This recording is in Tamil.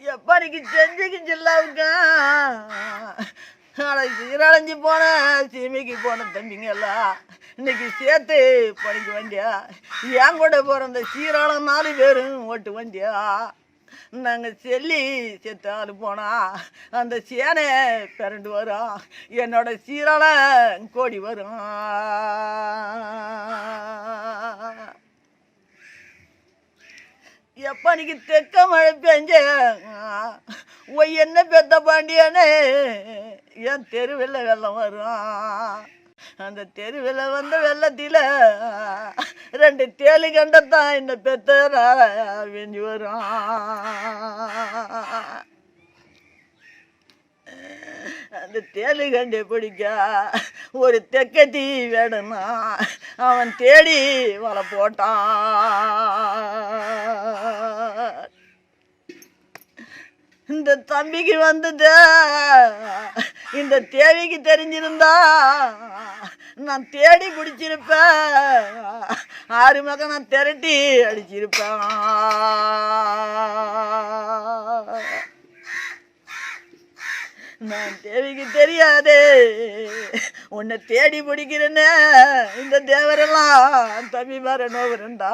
எப்படிக்கு செஞ்சுக்கு ஜில்லாவுக்கா சீரழிஞ்சு போன சீமைக்கு போன தம்பிங்கெல்லாம் இன்னைக்கு சேர்த்து படிக்க வண்டியா? என் கூட போகிற அந்த சீராளம் நாலு பேரும் ஓட்டு வண்டியா? நாங்கள் செல்லி செத்தாலு போனா அந்த சேனை பிறண்டு வரும். என்னோட சீராள கோடி வரும். எப்பனிக்கு தெக்க மழை பெஞ்ச ஒய் என்ன பெத்த பாண்டியனே? என் தெருவில் வெள்ளம் வரும். அந்த தெருவில் வந்த வெள்ளத்தில் ரெண்டு தேலி கண்டத்தான் இந்த பெத்த வெஞ்சி வரும். அந்த தேலி கண்டை பிடிக்க ஒரு தெக்கத்தி வேணும்னா அவன் தேடி வலை போட்டான். இந்த தம்பிக்கு வந்தது இந்த தேவிக்கு தெரிஞ்சிருந்தா நான் தேடி பிடிச்சிருப்பேன் ஆறு மக நான் திரட்டி அடிச்சிருப்பேன். நான் தேவிக்கு தெரியாதே. உன்னை தேடி பிடிக்கிறேன்னு இந்த தேவரெல்லாம் தம்பி மாற நோவுறண்டா